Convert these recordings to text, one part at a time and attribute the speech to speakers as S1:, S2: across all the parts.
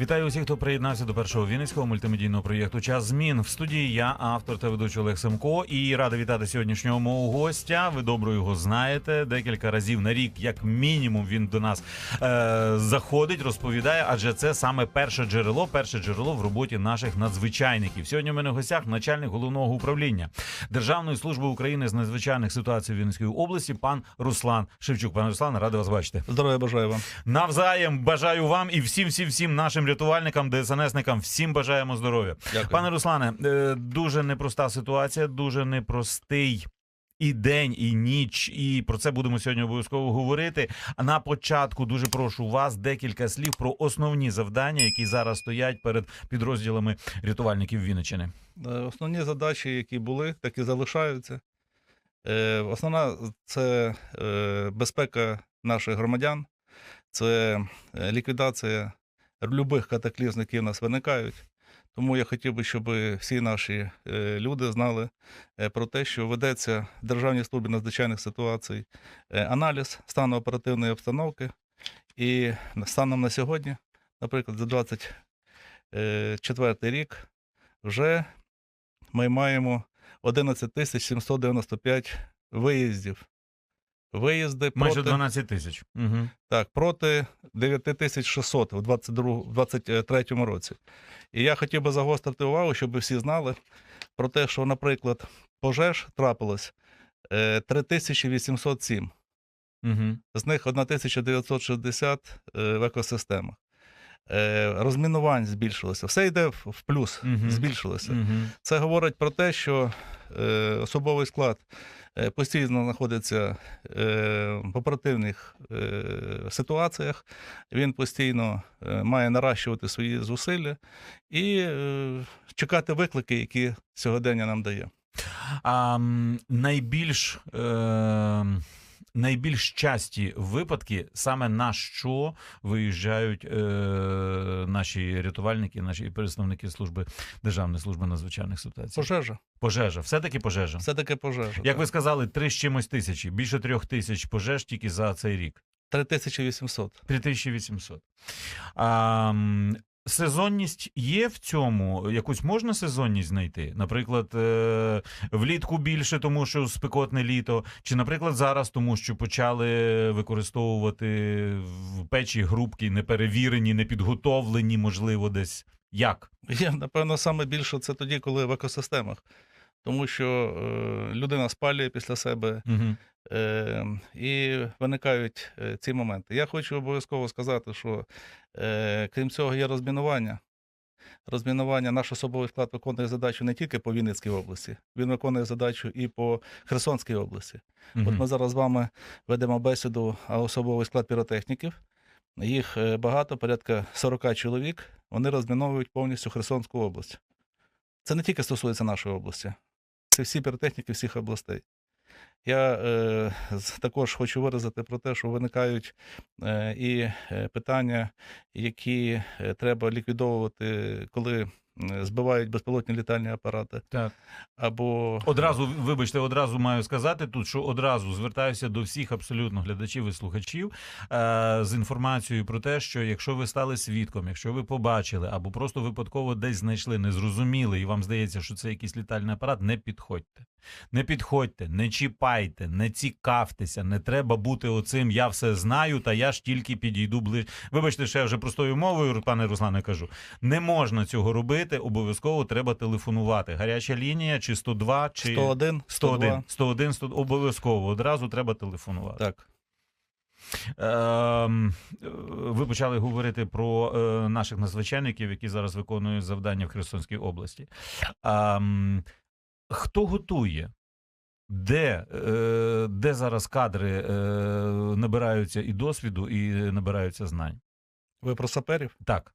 S1: Вітаю усіх, хто приєднався до першого вінницького мультимедійного проєкту Час змін в студії. Я автор та ведучий Олег Семко. І радий вітати сьогоднішнього мого гостя. Ви добре його знаєте. Декілька разів на рік, як мінімум, він до нас е- заходить, розповідає. Адже це саме перше джерело, перше джерело в роботі наших надзвичайників. Сьогодні у мене в гостях начальник головного управління Державної служби України з надзвичайних ситуацій Вінницької області, пан Руслан Шевчук. Пане Руслан, радий вас бачити.
S2: Здоров'я бажаю вам.
S1: Навзаєм бажаю вам і всім, всім, всім нашим рятувальникам, ДСНСникам, всім бажаємо здоров'я.
S2: Дякую.
S1: Пане Руслане, е, дуже непроста ситуація, дуже непростий. І день, і ніч, і про це будемо сьогодні обов'язково говорити. А на початку дуже прошу вас декілька слів про основні завдання, які зараз стоять перед підрозділами рятувальників Вінниччини.
S2: Е, Основні задачі, які були, так і залишаються. Е, Основна це безпека наших громадян, це ліквідація любих катаклізм, які в нас виникають. Тому я хотів би, щоб всі наші е, люди знали е, про те, що ведеться в Державній службі надзвичайних ситуацій е, аналіз стану оперативної обстановки. І станом на сьогодні, наприклад, за 24 рік, вже ми маємо 11 тисяч 795 виїздів. Виїзди
S1: Майже
S2: проти,
S1: 12 тисяч. Угу.
S2: так, проти 9600 у 22 23 році. І я хотів би загострити увагу, щоб всі знали про те, що, наприклад, пожеж трапилось е, 3807.
S1: Угу.
S2: З них 1960 е, в екосистемах. Е, Розмінувань збільшилося. Все йде в плюс,
S1: Мгм.
S2: збільшилося.
S1: Угу.
S2: Це говорить про те, що е, особовий склад е, постійно знаходиться е, в оперативних е, ситуаціях. Він постійно е, має наращувати свої зусилля і е, чекати виклики, які сьогодення нам дає.
S1: А найбільш, е, найбільш часті випадки саме на що виїжджають е, наші рятувальники, наші представники служби Державної служби надзвичайних ситуацій.
S2: Пожежа.
S1: Пожежа, все таки пожежа.
S2: Все таки пожежа.
S1: Як
S2: так.
S1: ви сказали, три з чимось тисячі, більше трьох тисяч пожеж тільки за цей рік.
S2: 3800.
S1: 3800. А, сезонність є в цьому? Якусь можна сезонність знайти? Наприклад, е, влітку більше, тому що спекотне літо, чи, наприклад, зараз, тому що почали використовувати в печі грубки неперевірені, непідготовлені, можливо, десь. Як?
S2: Є, напевно, саме більше це тоді, коли в екосистемах. Тому що е, людина спалює після себе
S1: Угу.
S2: Е, і виникають е, ці моменти. Я хочу обов'язково сказати, що е, крім цього є розмінування. Розмінування наш особовий склад виконує задачу не тільки по Вінницькій області, він виконує задачу і по Херсонській області. От ми зараз з вами ведемо бесіду, а особовий склад піротехніків. Їх багато, порядка 40 чоловік. Вони розміновують повністю Херсонську область. Це не тільки стосується нашої області, це всі піротехніки всіх областей. Я е, також хочу виразити про те, що виникають е, і е, питання, які е, треба ліквідовувати, коли збивають безпілотні літальні апарати.
S1: Так.
S2: Або
S1: Одразу, вибачте, одразу маю сказати тут, що одразу звертаюся до всіх абсолютно глядачів і слухачів е, з інформацією про те, що якщо ви стали свідком, якщо ви побачили або просто випадково десь знайшли, не зрозуміли, і вам здається, що це якийсь літальний апарат, не підходьте. Не підходьте, не чіпайте, не цікавтеся, не треба бути оцим я все знаю, та я ж тільки підійду ближче. Вибачте, що я вже простою мовою, пане Руслане, кажу. Не можна цього робити, обов'язково треба телефонувати. Гаряча лінія, чи 102, чи
S2: 101,
S1: 101, 101, 100, обов'язково одразу треба телефонувати.
S2: Так.
S1: Ем, ви почали говорити про е, наших надзвичайників, які зараз виконують завдання в Херсонській області. Ем, хто готує? Де, е, де зараз кадри е, набираються і досвіду, і набираються знань?
S2: Ви про саперів?
S1: Так.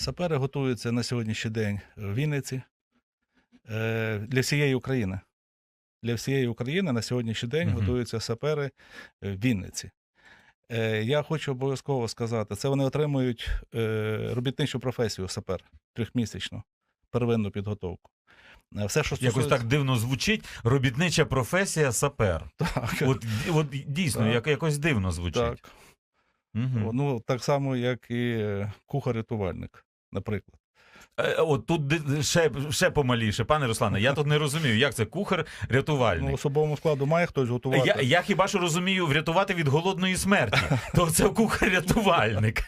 S2: Сапери готуються на сьогоднішній день в Вінниці е, для всієї України. Для всієї України на сьогоднішній день
S1: Мгм.
S2: готуються сапери в Вінниці. Е, Я хочу обов'язково сказати, це вони отримують е, робітничу професію сапер трьохмісячну, первинну підготовку. Е, Все, що
S1: Якось так дивно звучить. Робітнича професія сапер.
S2: Так,
S1: От, от дійсно,
S2: Так.
S1: як, якось дивно звучить.
S2: так.
S1: Мгм.
S2: Ну, так само, як і е, кухар-рятувальник. Наприклад.
S1: Е, От тут ще, ще помаліше, пане Руслане. Я тут не розумію, як це кухар
S2: Ну,
S1: рятувальник.
S2: особовому складу має хтось готувати.
S1: Я, я хіба що розумію врятувати від голодної смерті, то це кухар-рятувальник.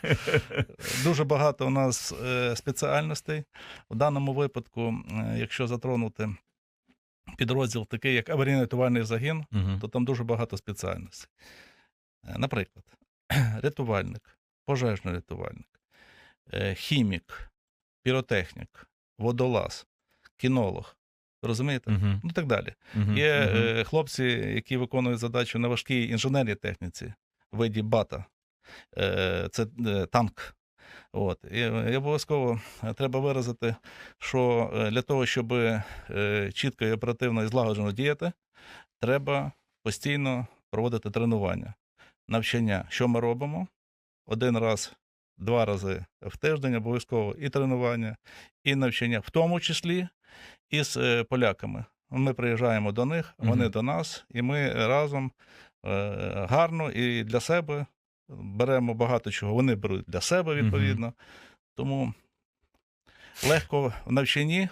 S2: Дуже багато у нас е, спеціальностей. В даному випадку, е, якщо затронути підрозділ такий, як аварійно-рятувальний загін,
S1: Мгм.
S2: то там дуже багато спеціальностей. Е, Наприклад, рятувальник, пожежний рятувальник, е, хімік, піротехнік, водолаз, кінолог. Розумієте?
S1: Мгм.
S2: Ну так далі.
S1: Мгм.
S2: Є е, хлопці, які виконують задачу на важкій інженерній техніці, в виді бата. Е, це е, танк. От. І, е, і обов'язково е, треба виразити, що е, для того, щоб е, чітко і оперативно і злагоджено діяти, треба постійно проводити тренування, навчання. Що ми робимо? Один раз, два рази в тиждень обов'язково і тренування, і навчання, в тому числі із е, поляками. Ми приїжджаємо до них, вони
S1: Мгм.
S2: до нас, і ми разом е, гарно і для себе беремо багато чого. Вони беруть для себе відповідно. Тому легко в навчанні,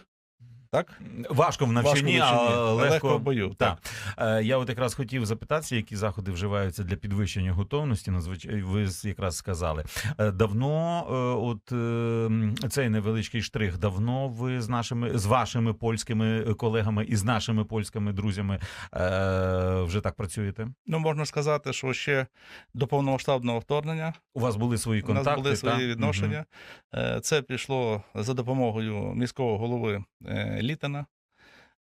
S2: так?
S1: Важко в навчанні,
S2: Важко в навчанні,
S1: а легко,
S2: легко в бою,
S1: Так. Е, Я от якраз хотів запитатися, які заходи вживаються для підвищення готовності. Надзвичай ви якраз сказали. Е, Давно, е, от е, цей невеличкий штрих, давно ви з нашими з вашими польськими колегами і з нашими польськими друзями е, вже так працюєте?
S2: Ну, можна сказати, що ще до повномасштабного вторгнення
S1: У вас були свої
S2: у
S1: контакти?
S2: нас були свої
S1: та?
S2: відношення. Е, Це пішло за допомогою міського голови е, Літина,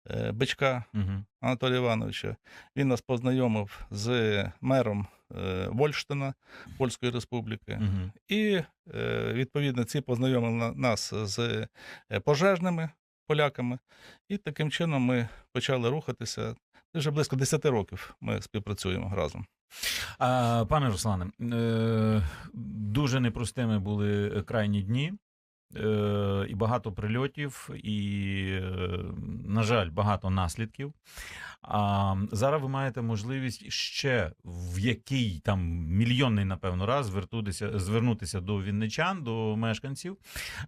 S2: е, Бичка.
S1: Мгм.
S2: Анатолія Івановича. Він нас познайомив з мером е, Вольштина Польської Республіки.
S1: Мгм.
S2: І е, відповідно ці познайомили нас з пожежними поляками. І таким чином ми почали рухатися. Вже близько 10 років ми співпрацюємо разом.
S1: А, пане Руслане, дуже непростими були крайні дні. Е, і багато прильотів, і, е, на жаль, багато наслідків. А зараз ви маєте можливість ще в який там мільйонний, напевно, раз звернутися, звернутися до вінничан, до мешканців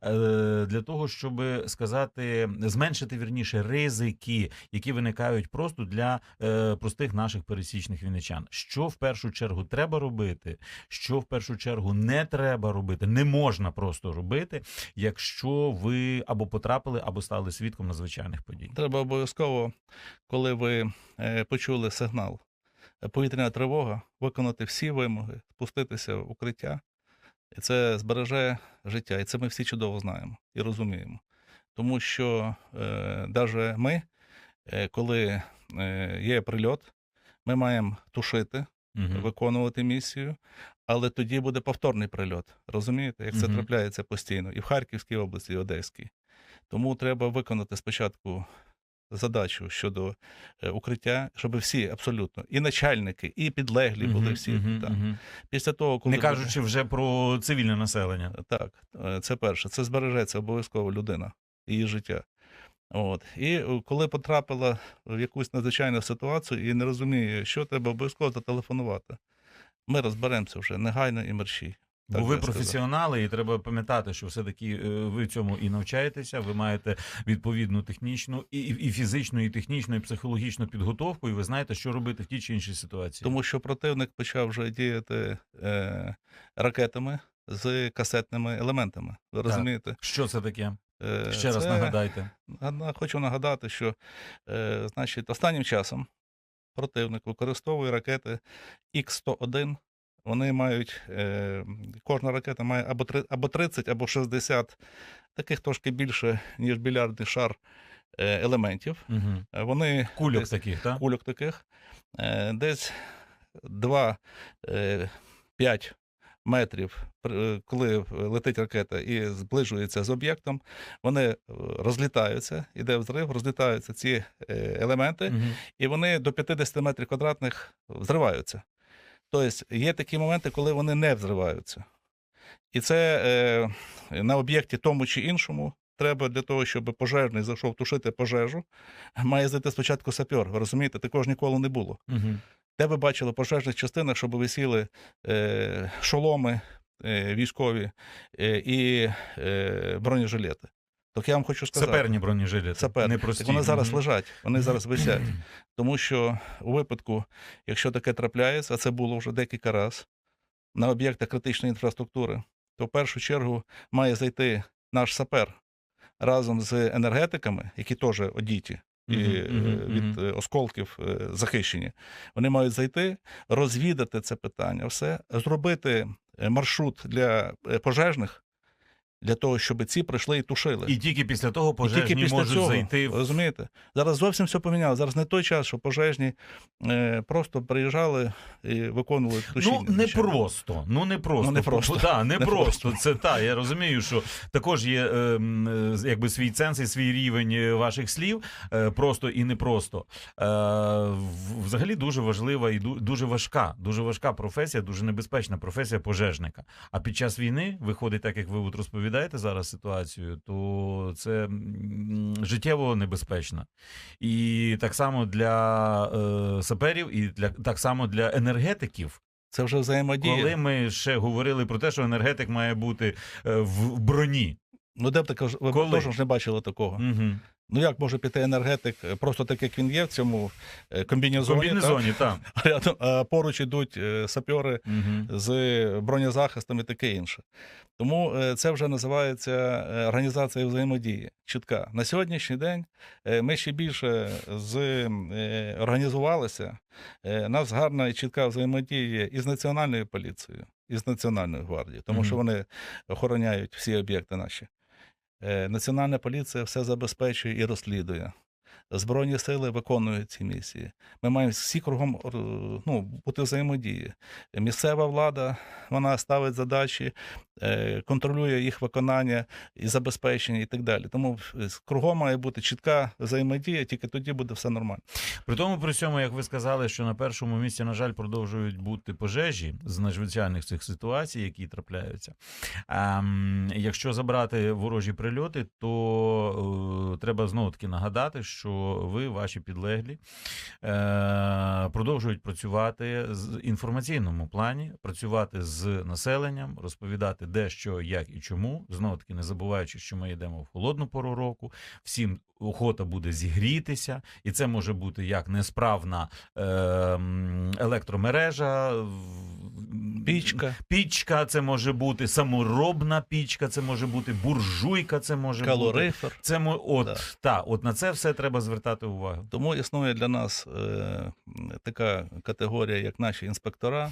S1: е, для того, щоб сказати, зменшити вірніше ризики, які виникають просто для простих наших пересічних вінничан. Що в першу чергу треба робити, що в першу чергу не треба робити, не можна просто робити, якщо ви або потрапили, або стали свідком надзвичайних подій.
S2: Треба обов'язково, коли ви е, почули сигнал е, повітряна тривога, виконати всі вимоги, спуститися в укриття. І це збереже життя. І це ми всі чудово знаємо і розуміємо. Тому що е, навіть ми, е, коли е, є прильот, ми маємо тушити,
S1: Мгм.
S2: виконувати місію, але тоді буде повторний прильот. Розумієте, як це
S1: Мгм.
S2: трапляється постійно і в Харківській області, і в Одеській. Тому треба виконати спочатку задачу щодо е, укриття, щоб всі абсолютно і начальники, і підлеглі були всі.
S1: мгм,
S2: так.
S1: мгм.
S2: Після того, коли
S1: Не
S2: буде-
S1: кажучи вже про цивільне населення.
S2: так, е, це перше. Це збережеться обов'язково людина, її життя. От. І е, коли потрапила в якусь надзвичайну ситуацію і не розуміє, що треба обов'язково зателефонувати. Ми розберемося вже негайно і мерщій.
S1: Бо
S2: Так
S1: ви
S2: я сказав.
S1: професіонали, і треба пам'ятати, що все-таки е, ви цьому і навчаєтеся. Ви маєте відповідну технічну і, і фізичну, і технічну, і психологічну підготовку, і ви знаєте, що робити в тій чи іншій ситуації.
S2: Тому що противник почав вже діяти е, ракетами з касетними елементами. Ви розумієте?
S1: Що це таке?
S2: Е,
S1: Ще раз нагадайте.
S2: Хочу нагадати, що е, значить, останнім часом противник використовує ракети Х-101. Вони мають, е, кожна ракета має або, або 30, або 60 таких трошки більше, ніж більярдний шар е, елементів.
S1: Угу.
S2: Вони
S1: Кульок
S2: десь-
S1: таких, так?
S2: кульок таких. Е, Десь 2-5 метрів, е, коли летить ракета і зближується з об'єктом, вони е, розлітаються, іде взрив, розлітаються ці е, елементи,
S1: Мгм.
S2: і вони до 50 метрів квадратних взриваються. Тобто є такі моменти, коли вони не взриваються. І це е, на об'єкті тому чи іншому. Треба для того, щоб пожежний зайшов тушити пожежу, має зайти спочатку сапер. Ви розумієте, такого ж ніколи не було.
S1: Мгм.
S2: Де ви бачили пожежних частинах, щоб висіли е, шоломи, е, військові е, і е, бронежилети. Так я вам хочу сказати,
S1: Саперні бронежилети.
S2: Сапер.
S1: Не
S2: так вони зараз лежать, вони зараз висять. Тому що у випадку, якщо таке трапляється, а це було вже декілька разів на об'єктах критичної інфраструктури, то в першу чергу має зайти наш сапер разом з енергетиками, які теж одіті. І е, від е, осколків е, захищені. Вони мають зайти, розвідати це питання, все, зробити маршрут для пожежних, для того, щоб ці прийшли і тушили.
S1: І тільки після того
S2: І
S1: пожежні
S2: тільки після
S1: можуть
S2: цього,
S1: зайти в
S2: Розумієте? Зараз зовсім все поміняло. Зараз не той час, що пожежні е, просто приїжджали і виконували тушіння.
S1: Ну не просто. Ну не просто.
S2: Ну, не просто.
S1: Да, не,
S2: Не
S1: просто. Це та. Я розумію, що також є е, е, якби свій ценз і свій рівень е, ваших слів, е, просто і не просто. Е, взагалі дуже важлива і дуже важка, дуже важка професія, дуже небезпечна професія пожежника. А під час війни виходить, так як ви от розповідаєте зараз ситуацію, то це життєво небезпечно. І так само для е, саперів, і для так само для енергетиків.
S2: Це вже взаємодія.
S1: Коли ми ще говорили про те, що енергетик має бути е, в броні.
S2: Ну, де б таке ви
S1: Коли?
S2: теж не бачили такого.
S1: Угу.
S2: Ну як може піти енергетик, е, просто так як він є в цьому е, комбінезоні,
S1: комбінезоні, так.
S2: так? А рядом, а поруч ідуть е, сапьори
S1: Угу.
S2: з бронезахистом і таке інше. Тому це вже називається організація взаємодії. Чітка. На сьогоднішній день ми ще більше з, організувалися. У нас гарна і чітка взаємодія і з Національною поліцією, і з Національною гвардією, тому
S1: Мгм.
S2: що вони охороняють всі об'єкти наші. Е, Національна поліція все забезпечує і розслідує. Збройні сили виконують ці місії. Ми маємо всі кругом е, ну, бути взаємодії. Місцева влада вона ставить задачі, контролює їх виконання і забезпечення, і так далі. Тому е, кругом має бути чітка взаємодія, тільки тоді буде все нормально.
S1: При тому, при цьому, як ви сказали, що на першому місці, на жаль, продовжують бути пожежі з надзвичайних цих ситуацій, які трапляються. А, якщо забрати ворожі прильоти, то е, треба знову таки нагадати, що ви, ваші підлеглі, е, продовжують працювати з інформаційному плані, працювати з населенням, розповідати де, що, як і чому. Знову таки, не забуваючи, що ми йдемо в холодну пору року, всім охота буде зігрітися, і це може бути як несправна е, електромережа,
S2: Пічка,
S1: пічка, це може бути саморобна пічка, це може бути буржуйка, це може бути. Це от,
S2: Да.
S1: та, от на це все треба звертати увагу.
S2: Тому існує для нас е, така категорія, як наші інспектора,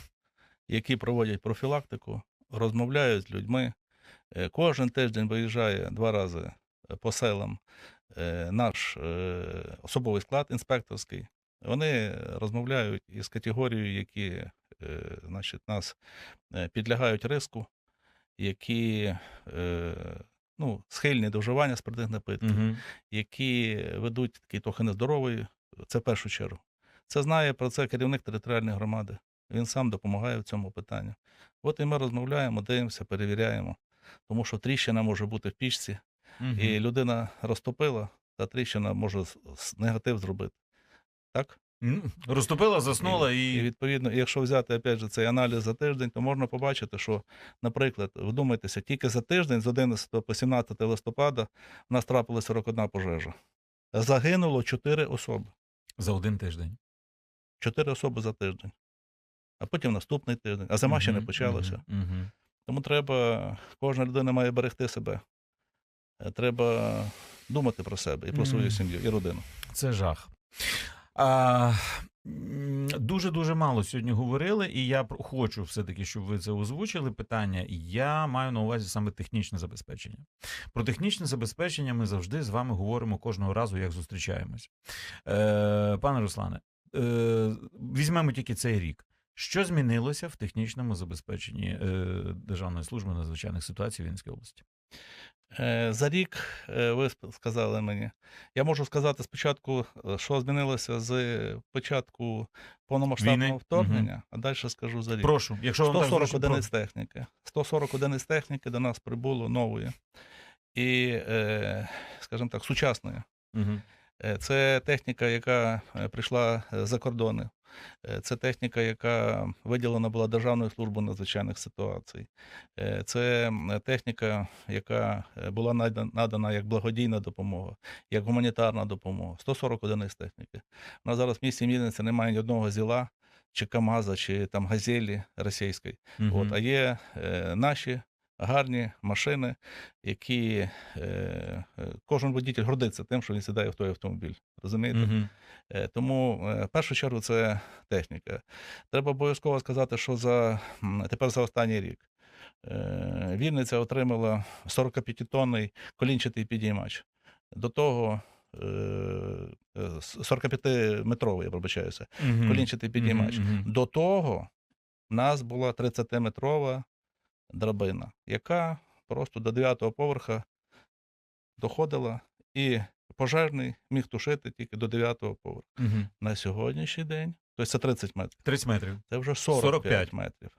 S2: які проводять профілактику, розмовляють з людьми. Е, кожен тиждень виїжджає два рази по селам е, наш е, особовий склад інспекторський. Вони розмовляють із категорією, які е, значить, нас е, підлягають риску, які е, ну, схильні до вживання спиртних напитків
S1: Угу.
S2: які ведуть такий трохи нездоровий, це в першу чергу. Це знає про це керівник територіальної громади. Він сам допомагає в цьому питанню. От і ми розмовляємо, дивимося, перевіряємо. Тому що тріщина може бути в пічці, і людина розтопила, та тріщина може негатив зробити. Так?
S1: Розтопила, заснула і.
S2: І відповідно, якщо взяти опять же, цей аналіз за тиждень, то можна побачити, що, наприклад, вдумайтеся, тільки за тиждень з 11 по 17 листопада у нас трапилася 41 пожежа. Загинуло 4 особи.
S1: за один тиждень.
S2: 4 особи за тиждень. А потім наступний тиждень. А зима ще не почалася. Тому треба, кожна людина має берегти себе. Е, Треба думати про себе і про свою сім'ю, і родину.
S1: Це жах. А, дуже дуже мало сьогодні говорили, і я хочу все-таки, щоб ви це озвучили. Питання. Я маю на увазі саме технічне забезпечення. Про технічне забезпечення ми завжди з вами говоримо кожного разу, як зустрічаємось. Е, пане Руслане, е, візьмемо тільки цей рік. Що змінилося в технічному забезпеченні е, Державної служби надзвичайних ситуацій Вінської області?
S2: Е, За рік е, ви сказали мені. Я можу сказати спочатку, що змінилося з початку повномасштабного вторгнення, а далі скажу за рік.
S1: Прошу, якщо вам так
S2: 140
S1: зручно,
S2: одиниць техніки. 140 одиниць техніки до нас прибуло нової. І, скажімо так, сучасної. Е, Це техніка, яка прийшла за кордони. Е, Це техніка, яка виділена була Державною службою надзвичайних ситуацій. Е, Це техніка, яка е, була надана як благодійна допомога, як гуманітарна допомога. 140 одиниць техніки. У нас зараз в місті Мільниці немає ні одного зіла, чи КАМАЗа, чи там газелі російської.
S1: Мгм.
S2: От, а є е, наші гарні машини, які е, е, кожен водитель гордиться тим, що він сідає в той автомобіль. Розумієте?
S1: Мгм.
S2: Е, Тому е, в першу чергу це техніка. Треба обов'язково сказати, що за тепер за останній рік е, Вінниця отримала 45-тонний колінчатий підіймач. До того е, е, 45-метровий, я пробачаюся, колінчатий підіймач.
S1: Мгм, мгм.
S2: До того в нас була 30-метрова драбина, яка просто до 9-го поверха доходила, і пожежний міг тушити тільки до 9-го поверха.
S1: Мгм.
S2: На сьогоднішній день, тобто це 30 метрів,
S1: 30 метрів.
S2: це вже 45,
S1: 45.
S2: метрів.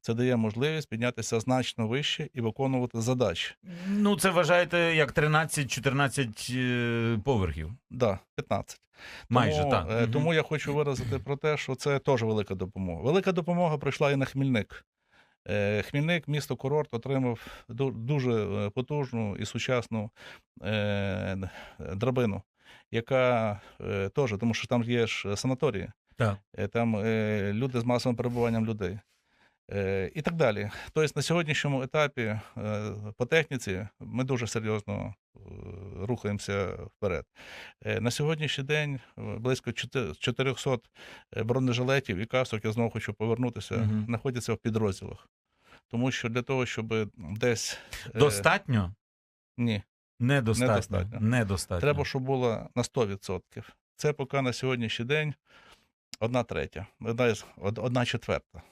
S2: Це дає можливість піднятися значно вище і виконувати задачі.
S1: Ну, це вважаєте як 13-14 е, поверхів.
S2: Да, 15.
S1: Майже
S2: тому,
S1: так.
S2: е. Тому я хочу виразити про те, що це теж велика допомога. Велика допомога прийшла і на Хмільник. Е, Хмільник, місто курорт, отримав дуже е, потужну і сучасну е, драбину, яка теж, тому що там є ж санаторії,
S1: Так.
S2: там люди з масовим перебуванням людей. І так далі. Тобто на сьогоднішньому етапі по техніці ми дуже серйозно рухаємося вперед. На сьогоднішній день близько чотир- 400 бронежилетів і касок, я знову хочу повернутися, знаходяться в підрозділах. Тому що для того, щоб десь. е,
S1: Достатньо?
S2: Ні,
S1: Недостатньо.
S2: Недостатньо.
S1: Недостатньо.
S2: треба, щоб було на 100%. Це поки на сьогоднішній день одна третя, одна, одна четверта.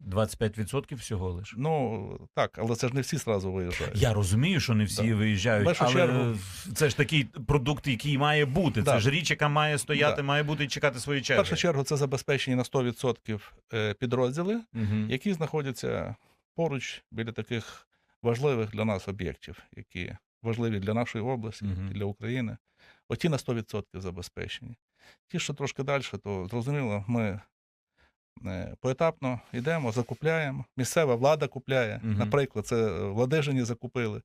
S1: 25% всього лише.
S2: Ну так, але це ж не всі зразу виїжджають.
S1: Я розумію, що не всі
S2: Да.
S1: виїжджають,
S2: першу
S1: але
S2: чергу-
S1: це ж такий продукт, який має бути.
S2: Да.
S1: Це ж річ, яка має стояти,
S2: Да.
S1: має бути і чекати свої
S2: В першу чергу це забезпечені на 100% е, підрозділи,
S1: Мгм.
S2: які знаходяться поруч біля таких важливих для нас об'єктів, які важливі для нашої області, і для України. Оті на 100% забезпечені. Ті, що трошки далі, то зрозуміло, ми е, поетапно йдемо, закупляємо. Місцева влада купляє.
S1: Мгм.
S2: Наприклад, це е, в Ладижині закупили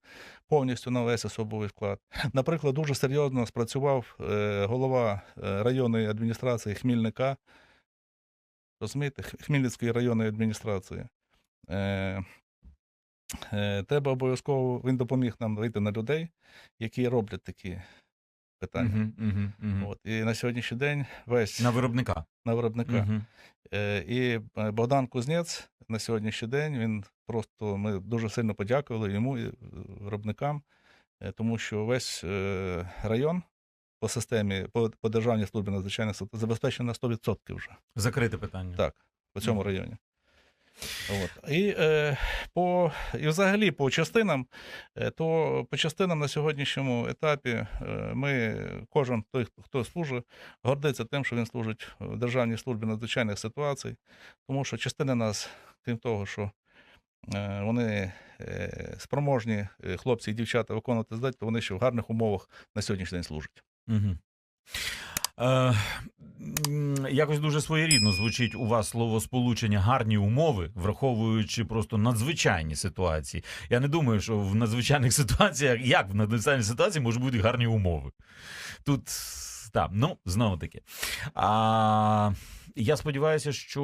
S2: повністю на весь особовий склад. Наприклад, дуже серйозно спрацював е, голова районної адміністрації Хмільника. Розумієте, Хмельницької районної адміністрації. Е, е, треба обов'язково, він допоміг нам вийти на людей, які роблять такі питання.
S1: Мгм, мгм, мгм.
S2: От, і на сьогоднішній день весь
S1: На виробника.
S2: на виробника.
S1: Мгм.
S2: Е, І е, Богдан Кузнець на сьогоднішній день він просто ми дуже сильно подякували йому і виробникам, тому що весь е, район по системі, по, по державній службі надзвичайних ситуацій забезпечений на 100% вже
S1: Закрите питання.
S2: Так. по цьому
S1: Мгм.
S2: районі. От. І, е, по, і взагалі по частинам, е, то по частинам на сьогоднішньому етапі е, ми, кожен той, хто служить, гордиться тим, що він служить в Державній службі надзвичайних ситуацій, тому що частини нас, крім того, що е, вони спроможні хлопці і дівчата виконувати здатні, то вони ще в гарних умовах на сьогоднішній день служать.
S1: Угу. Е, якось дуже своєрідно звучить у вас слово сполучення гарні умови, враховуючи просто надзвичайні ситуації. Я не думаю, що в надзвичайних ситуаціях, як в надзвичайній ситуації можуть бути гарні умови. Тут так, ну знову таки. А, я сподіваюся, що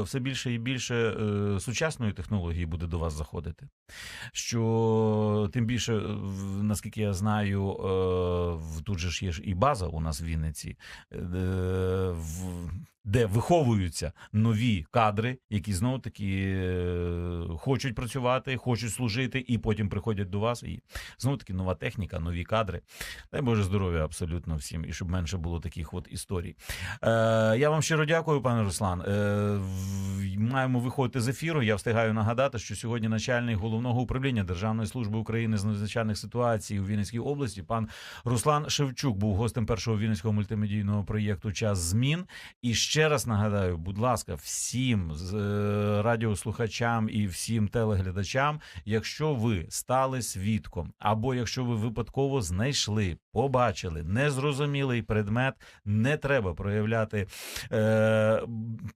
S1: е, все більше і більше е, сучасної технології буде до вас заходити. Що тим більше, е, наскільки я знаю, тут же ж є ж і база у нас в Вінниці, де виховуються нові кадри, які знову таки хочуть працювати, хочуть служити, і потім приходять до вас. І знову таки нова техніка, нові кадри. Дай Боже здоров'я абсолютно всім, і щоб менше було таких от історій. Я вам щиро дякую, пане Руслан. Маємо виходити з ефіру. Я встигаю нагадати, що сьогодні начальник головного управління Державної служби України з надзвичайних ситуацій у Вінницькій області, пан Руслан Шевчук, був гостем першого вінницького мультимедійного проєкту Час змін. І ще раз нагадаю, будь ласка, всім е, радіослухачам і всім телеглядачам, якщо ви стали свідком, або якщо ви випадково знайшли, побачили незрозумілий предмет, не треба проявляти е,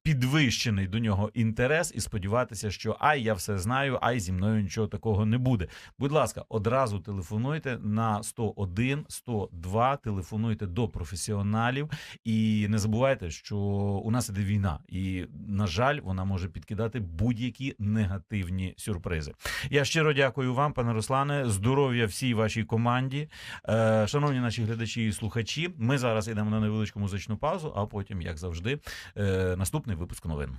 S1: підвищений до нього інтерес і сподіватися, що ай, я все знаю, ай, зі мною нічого такого не буде. Будь ласка, одразу телефонуйте на 101 102, телефонуйте до професіоналів і не забувайте, що у нас іде війна, і на жаль, вона може підкидати будь-які негативні сюрпризи. Я щиро дякую вам, пане Руслане. Здоров'я всій вашій команді. Е, шановні наші глядачі і слухачі. Ми зараз йдемо на невеличку музичну паузу, а потім, як завжди, е, наступний випуск новин.